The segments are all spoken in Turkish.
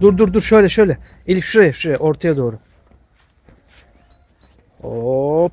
Dur dur dur şöyle şöyle. Elif şuraya şuraya ortaya doğru. Hop.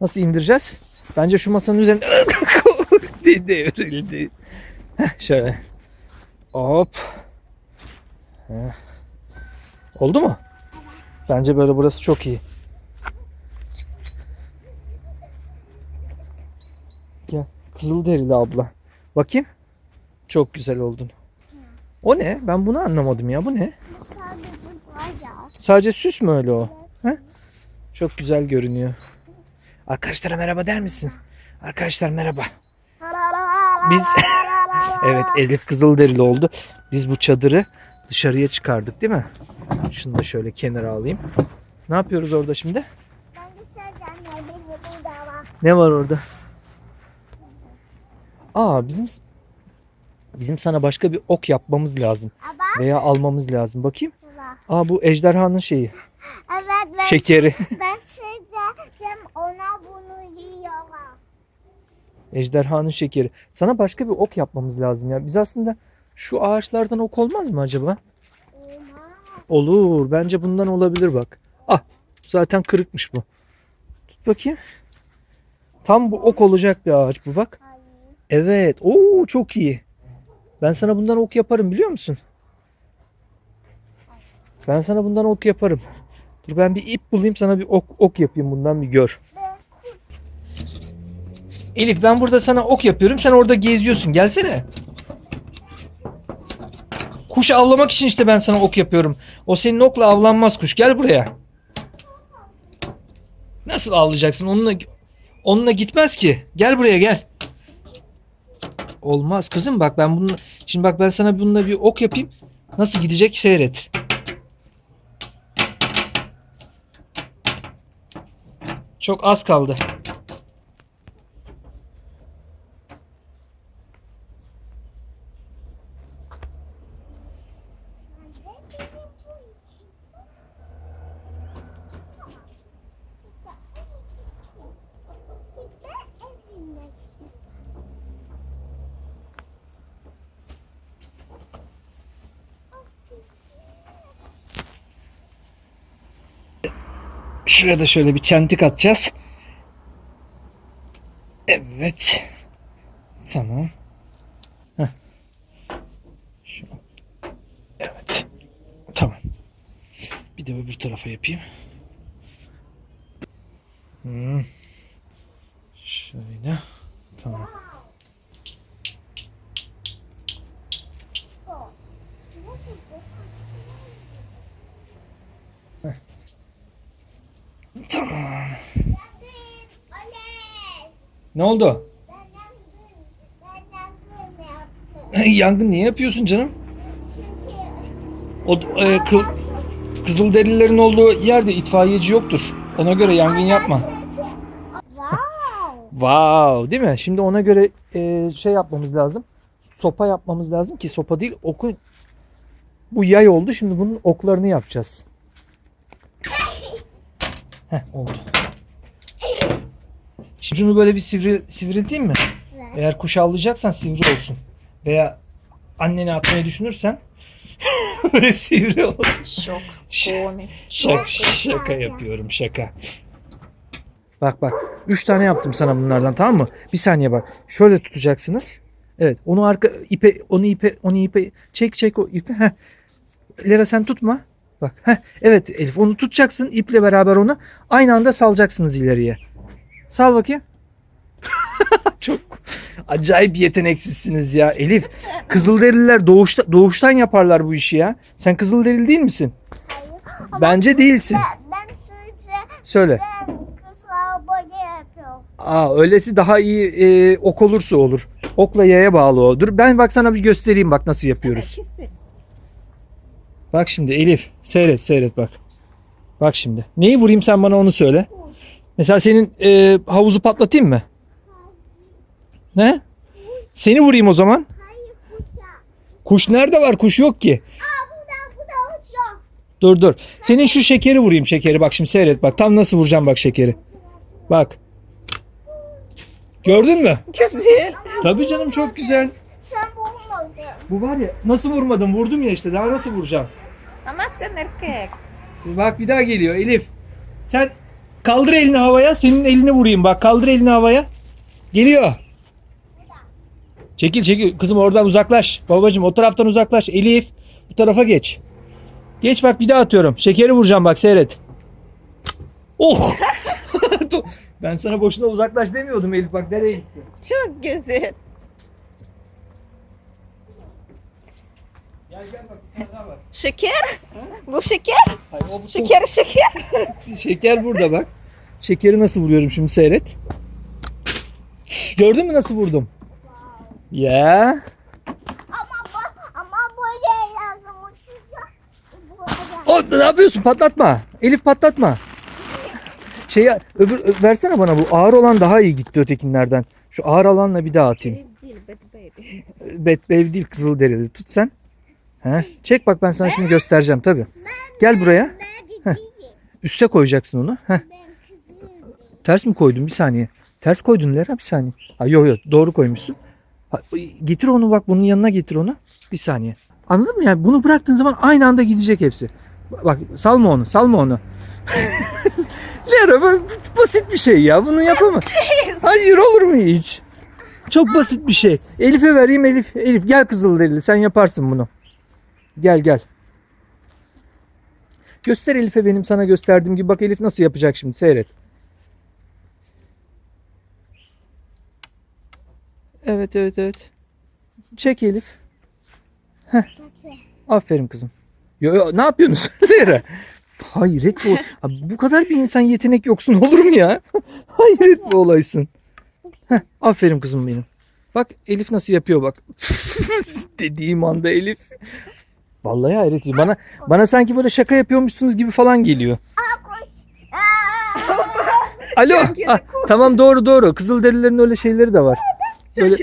Nasıl indireceğiz? Bence şu masanın üzerinde devrildi. Şöyle. Hop. Oldu mu? Bence böyle burası çok iyi. Gel. Kızılderili abla. Bakayım. Çok güzel oldun. O ne? Ben bunu anlamadım ya. Bu ne? Sadece var ya. Sadece süs mü öyle o? He? Çok güzel görünüyor. Arkadaşlara merhaba der misin? Arkadaşlar merhaba. Biz evet Elif Kızılderili oldu. Biz bu çadırı dışarıya çıkardık değil mi? Şunu da şöyle kenara alayım. Ne yapıyoruz orada şimdi? Ne var orada? Aa bizim bizim sana başka bir ok yapmamız lazım Ama veya almamız lazım. Bakayım. Aa bu ejderhanın şeyi. Evet ben, Şekeri. ben söyleyeceğim ona bunu yiyorlar. Ejderhanın şekeri. Sana başka bir ok yapmamız lazım ya. Biz aslında şu ağaçlardan ok olmaz mı acaba? Olmaz. Olur. Bence bundan olabilir bak. Ah zaten kırıkmış bu. Tut bakayım. Tam bu ok olacak bir ağaç bu bak. Hayır. Evet. Oo çok iyi. Ben sana bundan ok yaparım biliyor musun? Ben sana bundan ok yaparım. Dur ben bir ip bulayım sana bir ok, ok yapayım bundan bir gör. Elif ben burada sana ok yapıyorum. Sen orada geziyorsun. Gelsene. Kuş avlamak için işte ben sana ok yapıyorum. O senin okla avlanmaz kuş. Gel buraya. Nasıl avlayacaksın? Onunla onunla gitmez ki. Gel buraya gel. Olmaz kızım bak ben bunu şimdi bak ben sana bununla bir ok yapayım. Nasıl gidecek seyret. Çok az kaldı. Şuraya da şöyle bir çentik atacağız. Evet. Tamam. Heh. Evet. Tamam. Bir de öbür tarafa yapayım. Hmm. Şöyle. Tamam. Tamam. Ne oldu? Ben yangın, ben yangın yaptım. Yangın niye yapıyorsun canım? Çünkü O e, kıl, Kızılderililerin olduğu yerde itfaiyeci yoktur. Ona göre yangın yapma. wow. Wow, değil mi? Şimdi ona göre e, şey yapmamız lazım. Sopa yapmamız lazım ki sopa değil oku. Bu yay oldu. Şimdi bunun oklarını yapacağız. Heh, oldu. Şimdi şunu böyle bir sivri, sivrilteyim mi? Evet. Eğer kuş avlayacaksan sivri olsun. Veya anneni atmayı düşünürsen böyle sivri olsun. Şok. Komik. Şaka, Çok şaka güzel. yapıyorum şaka. Bak bak. Üç tane yaptım sana bunlardan tamam mı? Bir saniye bak. Şöyle tutacaksınız. Evet. Onu arka ipe onu ipe onu ipe çek çek o ipe. Heh. Lera sen tutma. Bak. Heh. Evet Elif onu tutacaksın iple beraber onu. Aynı anda salacaksınız ileriye. Sal bakayım. Çok acayip yeteneksizsiniz ya Elif. Kızılderililer doğuşta, doğuştan yaparlar bu işi ya. Sen Kızılderili değil misin? Hayır. Bence değilsin. Ben, ben söyleyeceğim. Söyle. Ben. Aa öylesi daha iyi e, ok olursa olur. Okla yaya bağlı o. Dur ben bak sana bir göstereyim bak nasıl yapıyoruz. Bak şimdi Elif seyret seyret bak. Bak şimdi. Neyi vurayım sen bana onu söyle. Mesela senin e, havuzu patlatayım mı? Ne? Seni vurayım o zaman. Kuş nerede var? Kuş yok ki. Aa burada burada uçuyor. Dur dur. Senin şu şekeri vurayım şekeri. Bak şimdi seyret bak. Tam nasıl vuracağım bak şekeri. Bak. Gördün mü? Güzel. Tabii canım çok güzel. Sen bulmadın. Bu var ya nasıl vurmadım vurdum ya işte daha nasıl vuracağım. Ama sen erkek. Bak bir daha geliyor Elif. Sen kaldır elini havaya. Senin elini vurayım bak. Kaldır elini havaya. Geliyor. Çekil çekil. Kızım oradan uzaklaş. Babacım o taraftan uzaklaş. Elif bu tarafa geç. Geç bak bir daha atıyorum. Şekeri vuracağım bak seyret. Oh. ben sana boşuna uzaklaş demiyordum Elif bak nereye gitti. Çok güzel. Gel gel bak bir tane daha var. Şeker? Bu şeker? Hayır, o bu Şeker şeker. Şeker burada bak. Şekeri nasıl vuruyorum şimdi seyret. Gördün mü nasıl vurdum? Ya. Ama bu, ama böyle lazım uçacak. O ne yapıyorsun? Patlatma. Elif patlatma. Şey öbür ö- versene bana bu ağır olan daha iyi gitti ötekinlerden. Şu ağır olanla bir daha atayım. Bad baby. Değil kızıl derili. Tut sen. He? Çek bak ben sana şimdi göstereceğim tabi. Gel buraya. Gideyim. Üste koyacaksın onu. Heh. Ters mi koydun bir saniye? Ters koydun Lera bir saniye. Ha yok yok doğru koymuşsun. Ha, getir onu bak bunun yanına getir onu. Bir saniye. Anladın mı yani bunu bıraktığın zaman aynı anda gidecek hepsi. Bak, salma onu salma onu. Lera basit bir şey ya bunu yapamam. Hayır olur mu hiç? Çok basit bir şey. Elif'e vereyim Elif. Elif gel Kızılderili sen yaparsın bunu. Gel gel. Göster Elif'e benim sana gösterdiğim gibi. Bak Elif nasıl yapacak şimdi seyret. Evet evet evet. Çek Elif. Peki. Aferin kızım. Yo, yo, ne yapıyorsunuz? Hayret bu. Abi, bu kadar bir insan yetenek yoksun olur mu ya? Hayret bir olaysın. Heh, aferin kızım benim. Bak Elif nasıl yapıyor bak. Dediğim anda Elif. Vallahi hayret. Bana bana sanki böyle şaka yapıyormuşsunuz gibi falan geliyor. Alo. Ah, tamam doğru doğru. Kızılderililerin öyle şeyleri de var. Böyle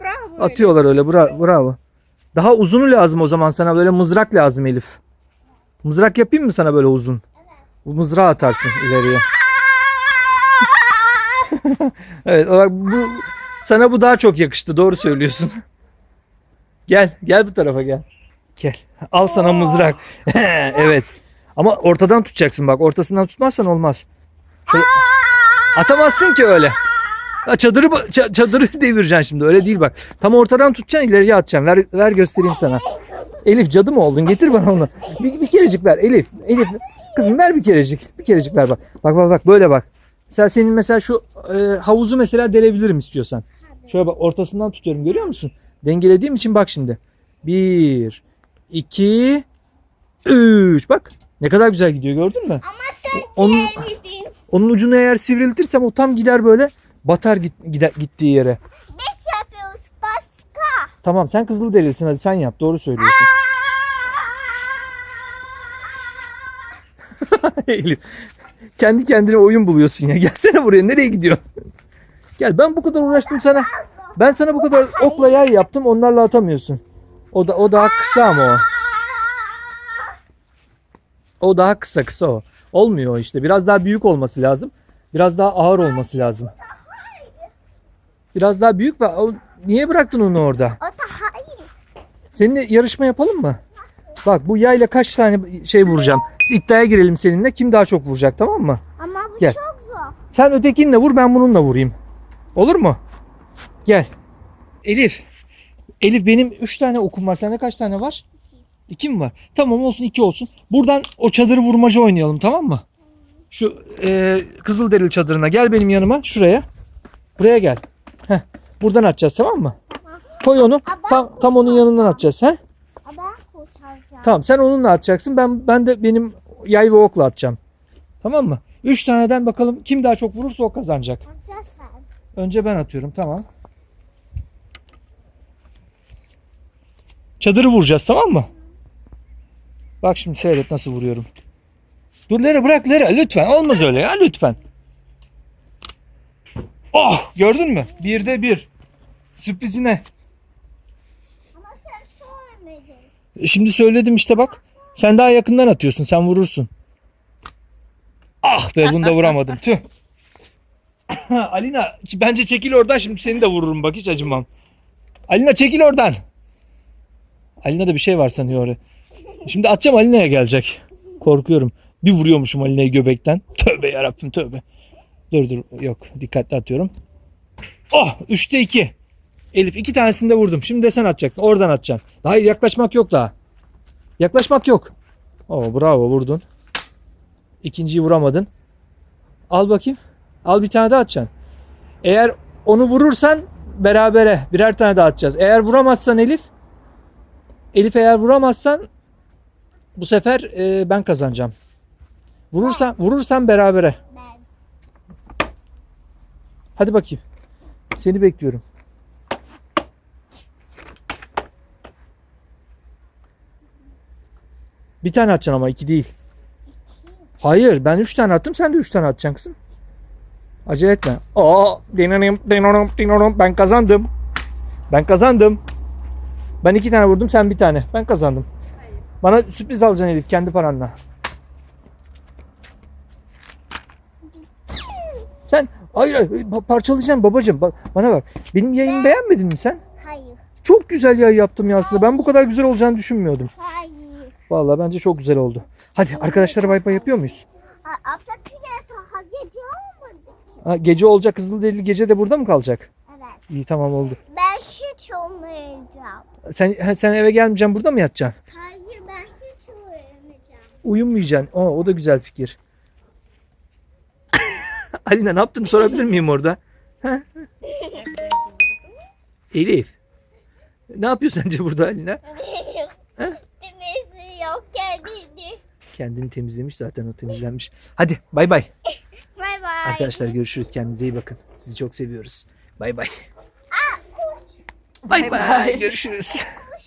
Bravo. atıyorlar öyle. Bra- bravo. Daha uzunu lazım o zaman sana. Böyle mızrak lazım Elif. Mızrak yapayım mı sana böyle uzun? Bu mızrağı atarsın ileriye. evet bak bu sana bu daha çok yakıştı. Doğru söylüyorsun. Gel, gel bu tarafa gel. Gel. Al sana mızrak. evet. Ama ortadan tutacaksın bak. Ortasından tutmazsan olmaz. Şöyle... Atamazsın ki öyle. Ha, çadırı çadırı devireceksin şimdi. Öyle değil bak. Tam ortadan tutacaksın ileriye atacaksın. Ver ver göstereyim sana. Elif cadı mı oldun? Getir bana onu. Bir, bir kerecik ver Elif. Elif kızım ver bir kerecik. Bir kerecik ver bak. Bak bak bak böyle bak. Mesela senin mesela şu e, havuzu mesela delebilirim istiyorsan. Şöyle bak ortasından tutuyorum görüyor musun? Dengelediğim için bak şimdi. Bir, iki, üç. Bak ne kadar güzel gidiyor gördün mü? Ama sen Onun, onun ucunu eğer sivriltirsem o tam gider böyle batar git, gider, gittiği yere. Biz yapıyoruz başka. Tamam sen kızıl delisin hadi sen yap doğru söylüyorsun. Elif. Kendi kendine oyun buluyorsun ya. Gelsene buraya nereye gidiyorsun? Gel ben bu kadar uğraştım sana. Ben sana bu kadar okla yay yaptım onlarla atamıyorsun. O da o daha kısa ama o. O daha kısa kısa o. Olmuyor işte. Biraz daha büyük olması lazım. Biraz daha ağır olması lazım. Biraz daha büyük ve o- niye bıraktın onu orada? Seninle yarışma yapalım mı? Bak bu yayla kaç tane şey vuracağım. İddiaya girelim seninle. Kim daha çok vuracak tamam mı? Ama bu Gel. çok zor. Sen ötekinle vur ben bununla vurayım. Olur mu? Gel. Elif. Elif benim 3 tane okum var. Sende kaç tane var? 2 mi var? Tamam olsun 2 olsun. Buradan o çadırı vurmaca oynayalım tamam mı? Şu e, Kızılderili çadırına gel benim yanıma şuraya. Buraya gel. Heh, buradan atacağız tamam mı? Koy onu. Tam, tam onun yanından atacağız. He? Tamam sen onunla atacaksın. Ben ben de benim yay ve okla atacağım. Tamam mı? 3 taneden bakalım kim daha çok vurursa o kazanacak. Önce ben atıyorum tamam. Çadırı vuracağız tamam mı? Bak şimdi seyret nasıl vuruyorum. Dur Lera bırak Lera lütfen olmaz öyle ya lütfen. Oh gördün mü? Birde bir. Sürprizine. Ama sen söylemedin. E, Şimdi söyledim işte bak. Sen daha yakından atıyorsun. Sen vurursun. Ah be bunu da vuramadım. Tüh. Alina bence çekil oradan şimdi seni de vururum bak hiç acımam. Alina çekil oradan. Alina da bir şey var sanıyor oraya. Şimdi atacağım Aline'ye gelecek. Korkuyorum. Bir vuruyormuşum Aline'yi göbekten. Tövbe yarabbim tövbe. Dur dur yok dikkatli atıyorum. Oh 3'te 2. Elif iki tanesini de vurdum. Şimdi de sen atacaksın. Oradan atacaksın. Hayır yaklaşmak yok daha. Yaklaşmak yok. Oo bravo vurdun. İkinciyi vuramadın. Al bakayım. Al bir tane daha atacaksın. Eğer onu vurursan berabere birer tane daha atacağız. Eğer vuramazsan Elif Elif eğer vuramazsan bu sefer e, ben kazanacağım. Vurursan vurursan berabere. Ben. Hadi bakayım. Seni bekliyorum. Bir tane atacaksın ama iki değil. Hayır ben üç tane attım sen de üç tane atacaksın kızım. Acele etme. Aa, dinonim, dinonim, dinonim. Ben kazandım. Ben kazandım. Ben iki tane vurdum sen bir tane. Ben kazandım. Bana sürpriz alacaksın Elif kendi paranla. Sen hayır, hayır pa- parçalayacaksın babacığım. Bak, bana bak. Benim yayımı beğenmedin mi sen? Hayır. Çok güzel yay yaptım ya aslında. Ben bu kadar güzel olacağını düşünmüyordum. Hayır. Vallahi bence çok güzel oldu. Hadi arkadaşlara bay bay yapıyor muyuz? Abla gece olmadı. Ha, gece olacak Kızılderili gece de burada mı kalacak? Evet. İyi tamam oldu. Ben hiç olmayacağım. Sen ha, sen eve gelmeyeceksin burada mı yatacaksın? Hayır ben hiç uyumayacağım. Uyumayacaksın. Oo, o da güzel fikir. Alina ne yaptın sorabilir miyim orada? Ha? Elif. Ne yapıyor sence burada Alina? Demesi yok kendini. Kendini temizlemiş zaten o temizlenmiş. Hadi bay bay. Bay bay. Arkadaşlar görüşürüz. Kendinize iyi bakın. Sizi çok seviyoruz. Bay bay. Bay bay. Görüşürüz.